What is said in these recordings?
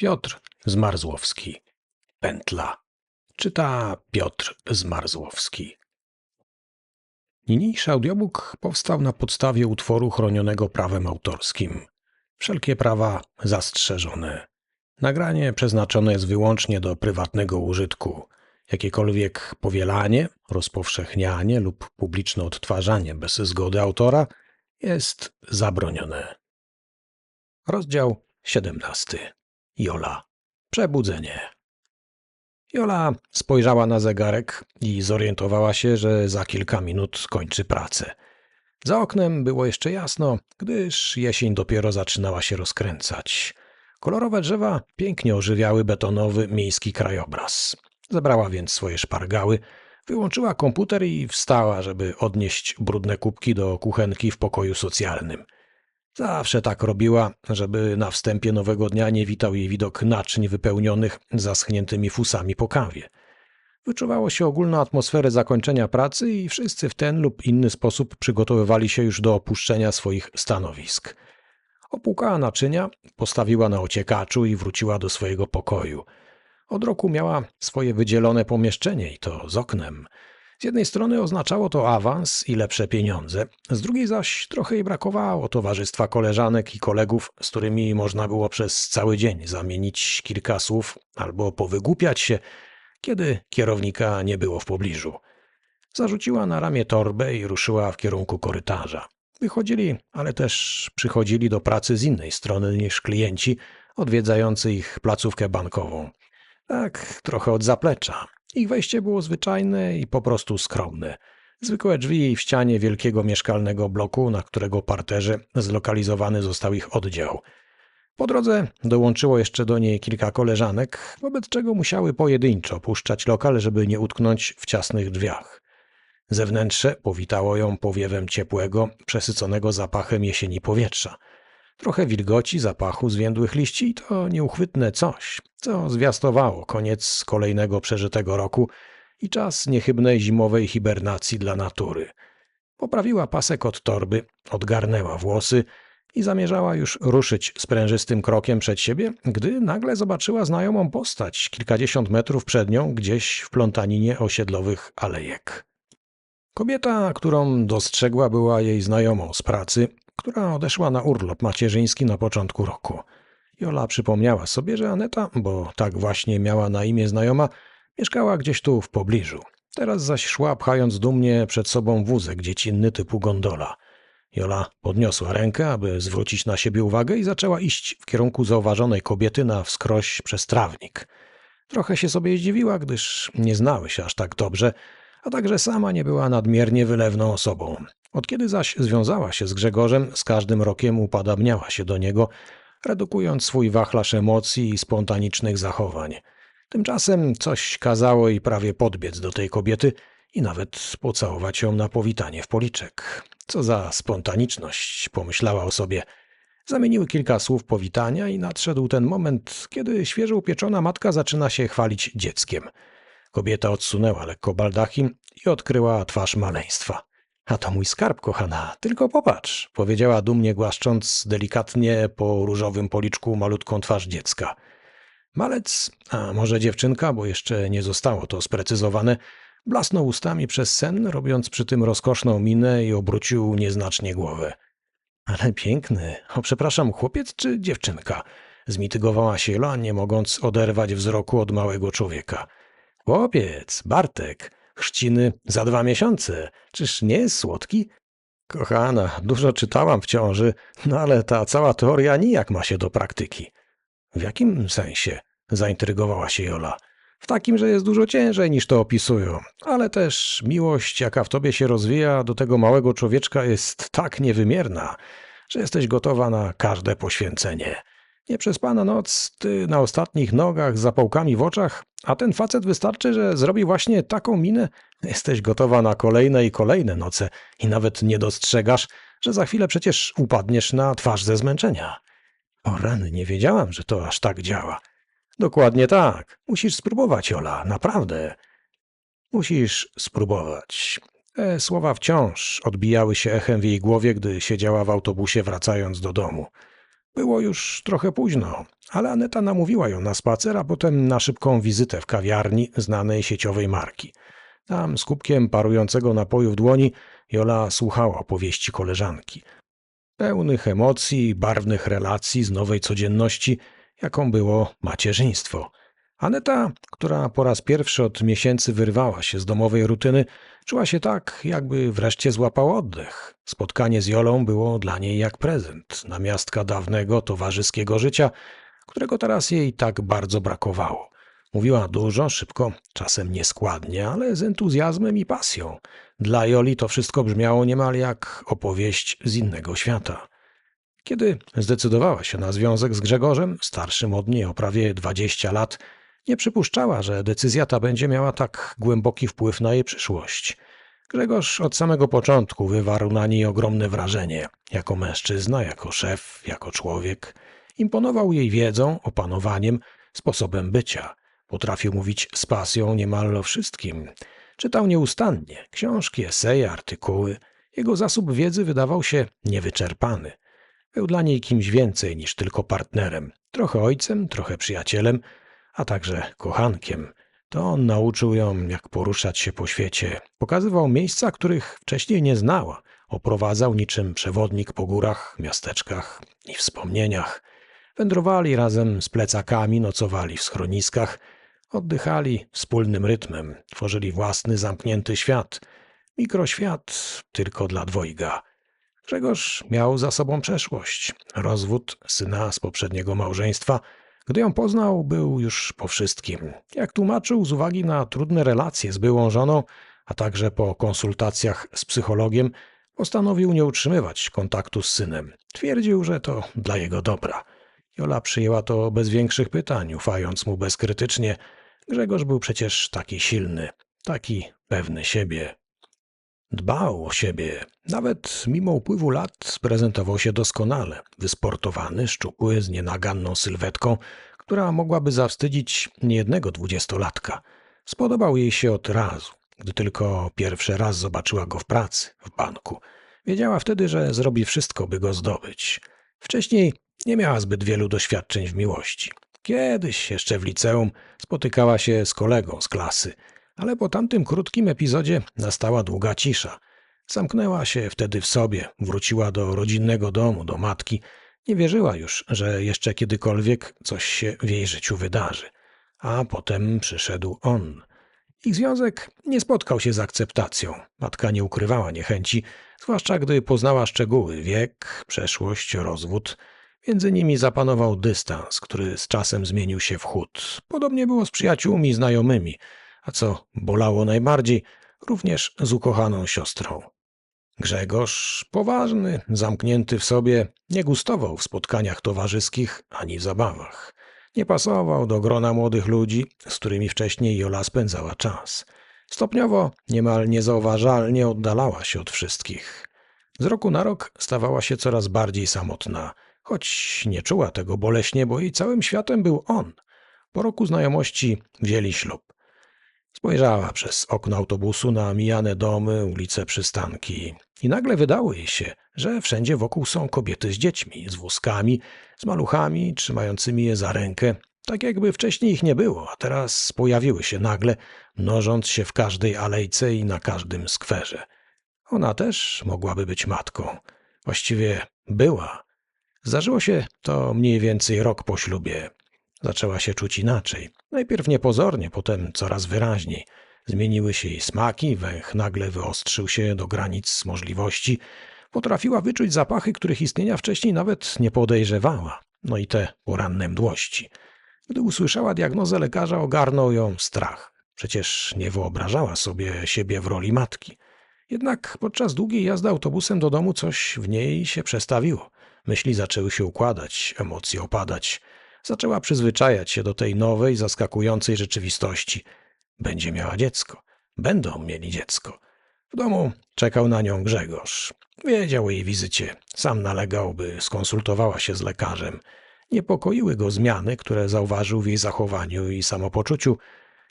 Piotr Zmarzłowski. Pętla. Czyta Piotr Zmarzłowski. Niniejszy audiobook powstał na podstawie utworu chronionego prawem autorskim. Wszelkie prawa zastrzeżone. Nagranie przeznaczone jest wyłącznie do prywatnego użytku. Jakiekolwiek powielanie, rozpowszechnianie lub publiczne odtwarzanie bez zgody autora jest zabronione. Rozdział 17. Jola. Przebudzenie. Jola spojrzała na zegarek i zorientowała się, że za kilka minut kończy pracę. Za oknem było jeszcze jasno, gdyż jesień dopiero zaczynała się rozkręcać. Kolorowe drzewa pięknie ożywiały betonowy miejski krajobraz. Zebrała więc swoje szpargały, wyłączyła komputer i wstała, żeby odnieść brudne kubki do kuchenki w pokoju socjalnym. Zawsze tak robiła, żeby na wstępie nowego dnia nie witał jej widok naczyń wypełnionych zaschniętymi fusami po kawie. Wyczuwało się ogólną atmosferę zakończenia pracy i wszyscy w ten lub inny sposób przygotowywali się już do opuszczenia swoich stanowisk. Opłukała naczynia, postawiła na ociekaczu i wróciła do swojego pokoju. Od roku miała swoje wydzielone pomieszczenie i to z oknem. Z jednej strony oznaczało to awans i lepsze pieniądze, z drugiej zaś trochę jej brakowało towarzystwa koleżanek i kolegów, z którymi można było przez cały dzień zamienić kilka słów albo powygłupiać się, kiedy kierownika nie było w pobliżu. Zarzuciła na ramię torbę i ruszyła w kierunku korytarza. Wychodzili, ale też przychodzili do pracy z innej strony niż klienci odwiedzający ich placówkę bankową. Tak, trochę od zaplecza. Ich wejście było zwyczajne i po prostu skromne. Zwykłe drzwi w ścianie wielkiego mieszkalnego bloku, na którego parterze zlokalizowany został ich oddział. Po drodze dołączyło jeszcze do niej kilka koleżanek, wobec czego musiały pojedynczo opuszczać lokal, żeby nie utknąć w ciasnych drzwiach. Zewnętrze powitało ją powiewem ciepłego, przesyconego zapachem jesieni powietrza. Trochę wilgoci, zapachu zwiędłych liści to nieuchwytne coś, co zwiastowało koniec kolejnego przeżytego roku i czas niechybnej zimowej hibernacji dla natury. Poprawiła pasek od torby, odgarnęła włosy i zamierzała już ruszyć sprężystym krokiem przed siebie, gdy nagle zobaczyła znajomą postać kilkadziesiąt metrów przed nią, gdzieś w plątaninie osiedlowych alejek. Kobieta, którą dostrzegła, była jej znajomą z pracy, która odeszła na urlop macierzyński na początku roku. Jola przypomniała sobie, że Aneta, bo tak właśnie miała na imię znajoma, mieszkała gdzieś tu w pobliżu. Teraz zaś szła pchając dumnie przed sobą wózek dziecinny typu gondola. Jola podniosła rękę, aby zwrócić na siebie uwagę i zaczęła iść w kierunku zauważonej kobiety na wskroś przez trawnik. Trochę się sobie zdziwiła, gdyż nie znały się aż tak dobrze, a także sama nie była nadmiernie wylewną osobą. Od kiedy zaś związała się z Grzegorzem, z każdym rokiem upadabniała się do niego, redukując swój wachlarz emocji i spontanicznych zachowań. Tymczasem coś kazało jej prawie podbiec do tej kobiety i nawet pocałować ją na powitanie w policzek. Co za spontaniczność, pomyślała o sobie. Zamieniły kilka słów powitania i nadszedł ten moment, kiedy świeżo upieczona matka zaczyna się chwalić dzieckiem. Kobieta odsunęła lekko baldachim i odkryła twarz maleństwa. A to mój skarb, kochana, tylko popatrz, powiedziała dumnie głaszcząc delikatnie po różowym policzku malutką twarz dziecka. Malec, a może dziewczynka, bo jeszcze nie zostało to sprecyzowane, blasnął ustami przez sen, robiąc przy tym rozkoszną minę i obrócił nieznacznie głowę. Ale piękny, o przepraszam, chłopiec czy dziewczynka? Zmitygowała się Jola, nie mogąc oderwać wzroku od małego człowieka. Chłopiec, Bartek, chrzciny za dwa miesiące. Czyż nie jest słodki? Kochana, dużo czytałam w ciąży, no ale ta cała teoria nijak ma się do praktyki. W jakim sensie? Zaintrygowała się Jola. W takim, że jest dużo ciężej niż to opisują, ale też miłość, jaka w tobie się rozwija do tego małego człowieczka jest tak niewymierna, że jesteś gotowa na każde poświęcenie. Nieprzespana noc, ty na ostatnich nogach z zapałkami w oczach, a ten facet wystarczy, że zrobi właśnie taką minę. Jesteś gotowa na kolejne i kolejne noce i nawet nie dostrzegasz, że za chwilę przecież upadniesz na twarz ze zmęczenia. O rany, nie wiedziałam, że to aż tak działa. Dokładnie tak. Musisz spróbować, Ola, naprawdę. Musisz spróbować. Słowa wciąż odbijały się echem w jej głowie, gdy siedziała w autobusie wracając do domu. Było już trochę późno, ale Aneta namówiła ją na spacer, a potem na szybką wizytę w kawiarni znanej sieciowej marki. Tam z kubkiem parującego napoju w dłoni Jola słuchała opowieści koleżanki. Pełnych emocji barwnych relacji z nowej codzienności, jaką było macierzyństwo. Aneta, która po raz pierwszy od miesięcy wyrwała się z domowej rutyny, czuła się tak, jakby wreszcie złapała oddech. Spotkanie z Jolą było dla niej jak prezent, namiastka dawnego towarzyskiego życia, którego teraz jej tak bardzo brakowało. Mówiła dużo, szybko, czasem nieskładnie, ale z entuzjazmem i pasją. Dla Joli to wszystko brzmiało niemal jak opowieść z innego świata. Kiedy zdecydowała się na związek z Grzegorzem, starszym od niej o prawie 20 lat, nie przypuszczała, że decyzja ta będzie miała tak głęboki wpływ na jej przyszłość. Grzegorz od samego początku wywarł na niej ogromne wrażenie. Jako mężczyzna, jako szef, jako człowiek. Imponował jej wiedzą, opanowaniem, sposobem bycia. Potrafił mówić z pasją niemal o wszystkim. Czytał nieustannie książki, eseje, artykuły. Jego zasób wiedzy wydawał się niewyczerpany. Był dla niej kimś więcej niż tylko partnerem, trochę ojcem, trochę przyjacielem, a także kochankiem. To on nauczył ją, jak poruszać się po świecie. Pokazywał miejsca, których wcześniej nie znała. Oprowadzał niczym przewodnik po górach, miasteczkach i wspomnieniach. Wędrowali razem z plecakami, nocowali w schroniskach, oddychali wspólnym rytmem, tworzyli własny zamknięty świat. Mikroświat tylko dla dwojga. Grzegorz miał za sobą przeszłość. Rozwód syna z poprzedniego małżeństwa – gdy ją poznał, był już po wszystkim. Jak tłumaczył, z uwagi na trudne relacje z byłą żoną, a także po konsultacjach z psychologiem, postanowił nie utrzymywać kontaktu z synem. Twierdził, że to dla jego dobra. Jola przyjęła to bez większych pytań, ufając mu bezkrytycznie. Grzegorz był przecież taki silny, taki pewny siebie. Dbał o siebie. Nawet mimo upływu lat prezentował się doskonale. Wysportowany, szczupły, z nienaganną sylwetką, która mogłaby zawstydzić niejednego dwudziestolatka. Spodobał jej się od razu, gdy tylko pierwszy raz zobaczyła go w pracy, w banku. Wiedziała wtedy, że zrobi wszystko, by go zdobyć. Wcześniej nie miała zbyt wielu doświadczeń w miłości. Kiedyś, jeszcze w liceum, spotykała się z kolegą z klasy – ale po tamtym krótkim epizodzie nastała długa cisza. Zamknęła się wtedy w sobie, wróciła do rodzinnego domu, do matki. Nie wierzyła już, że jeszcze kiedykolwiek coś się w jej życiu wydarzy. A potem przyszedł on. Ich związek nie spotkał się z akceptacją. Matka nie ukrywała niechęci, zwłaszcza gdy poznała szczegóły wiek, przeszłość, rozwód. Między nimi zapanował dystans, który z czasem zmienił się w chód. Podobnie było z przyjaciółmi znajomymi a co bolało najbardziej, również z ukochaną siostrą. Grzegorz, poważny, zamknięty w sobie, nie gustował w spotkaniach towarzyskich ani w zabawach. Nie pasował do grona młodych ludzi, z którymi wcześniej Jola spędzała czas. Stopniowo, niemal niezauważalnie oddalała się od wszystkich. Z roku na rok stawała się coraz bardziej samotna, choć nie czuła tego boleśnie, bo jej całym światem był on. Po roku znajomości wzięli ślub. Spojrzała przez okno autobusu na mijane domy, ulice, przystanki i nagle wydało jej się, że wszędzie wokół są kobiety z dziećmi, z wózkami, z maluchami trzymającymi je za rękę, tak jakby wcześniej ich nie było, a teraz pojawiły się nagle, mnożąc się w każdej alejce i na każdym skwerze. Ona też mogłaby być matką. Właściwie była. Zdarzyło się to mniej więcej rok po ślubie. Zaczęła się czuć inaczej. Najpierw niepozornie, potem coraz wyraźniej. Zmieniły się jej smaki, węch nagle wyostrzył się do granic możliwości. Potrafiła wyczuć zapachy, których istnienia wcześniej nawet nie podejrzewała. No i te poranne mdłości. Gdy usłyszała diagnozę lekarza, ogarnął ją strach. Przecież nie wyobrażała sobie siebie w roli matki. Jednak podczas długiej jazdy autobusem do domu coś w niej się przestawiło. Myśli zaczęły się układać, emocje opadać. Zaczęła przyzwyczajać się do tej nowej, zaskakującej rzeczywistości. Będzie miała dziecko. Będą mieli dziecko. W domu czekał na nią Grzegorz. Wiedział o jej wizycie. Sam nalegał, by skonsultowała się z lekarzem. Niepokoiły go zmiany, które zauważył w jej zachowaniu i samopoczuciu.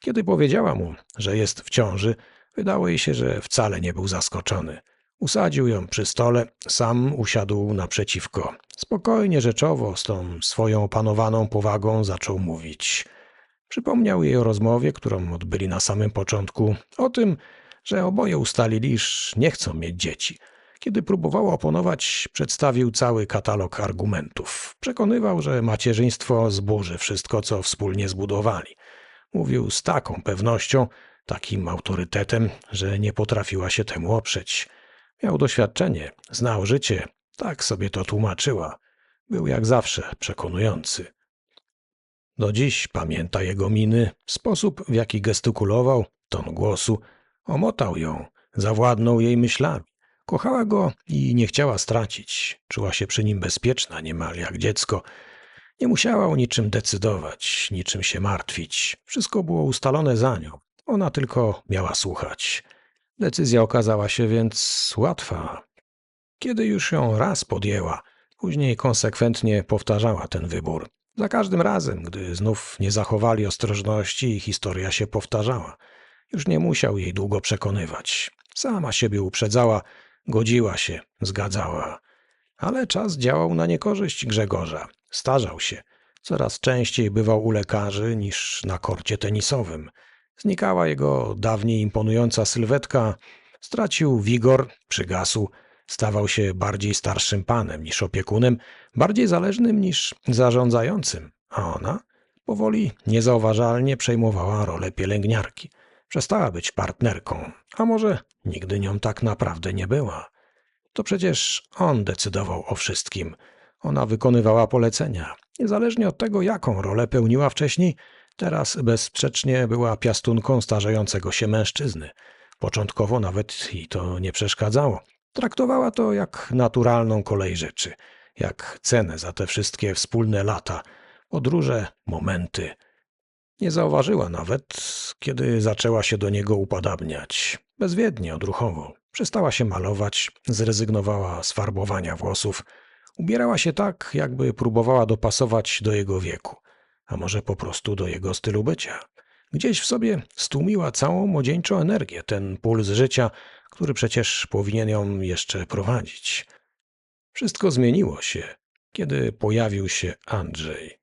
Kiedy powiedziała mu, że jest w ciąży, wydało jej się, że wcale nie był zaskoczony. Usadził ją przy stole, sam usiadł naprzeciwko. Spokojnie, rzeczowo, z tą swoją opanowaną powagą zaczął mówić. Przypomniał jej o rozmowie, którą odbyli na samym początku, o tym, że oboje ustalili, iż nie chcą mieć dzieci. Kiedy próbował oponować, przedstawił cały katalog argumentów. Przekonywał, że macierzyństwo zburzy wszystko, co wspólnie zbudowali. Mówił z taką pewnością, takim autorytetem, że nie potrafiła się temu oprzeć. Miał doświadczenie, znał życie, tak sobie to tłumaczyła. Był jak zawsze przekonujący. Do dziś pamięta jego miny, sposób w jaki gestykulował, ton głosu. Omotał ją, zawładnął jej myślami. Kochała go i nie chciała stracić. Czuła się przy nim bezpieczna, niemal jak dziecko. Nie musiała o niczym decydować, niczym się martwić. Wszystko było ustalone za nią. Ona tylko miała słuchać. Decyzja okazała się więc łatwa. Kiedy już ją raz podjęła, później konsekwentnie powtarzała ten wybór. Za każdym razem, gdy znów nie zachowali ostrożności, historia się powtarzała. Już nie musiał jej długo przekonywać. Sama siebie uprzedzała, godziła się, zgadzała. Ale czas działał na niekorzyść Grzegorza. Starzał się. Coraz częściej bywał u lekarzy niż na korcie tenisowym. Znikała jego dawniej imponująca sylwetka, stracił wigor, przygasł, stawał się bardziej starszym panem niż opiekunem, bardziej zależnym niż zarządzającym, a ona powoli, niezauważalnie przejmowała rolę pielęgniarki. Przestała być partnerką, a może nigdy nią tak naprawdę nie była. To przecież on decydował o wszystkim. Ona wykonywała polecenia. Niezależnie od tego, jaką rolę pełniła wcześniej, teraz bezsprzecznie była piastunką starzejącego się mężczyzny. Początkowo nawet i to nie przeszkadzało. Traktowała to jak naturalną kolej rzeczy, jak cenę za te wszystkie wspólne lata, podróże, momenty. Nie zauważyła nawet, kiedy zaczęła się do niego upadabniać. Bezwiednie, odruchowo. Przestała się malować, zrezygnowała z farbowania włosów. Ubierała się tak, jakby próbowała dopasować do jego wieku, a może po prostu do jego stylu bycia. Gdzieś w sobie stłumiła całą młodzieńczą energię, ten puls życia, który przecież powinien ją jeszcze prowadzić. Wszystko zmieniło się, kiedy pojawił się Andrzej.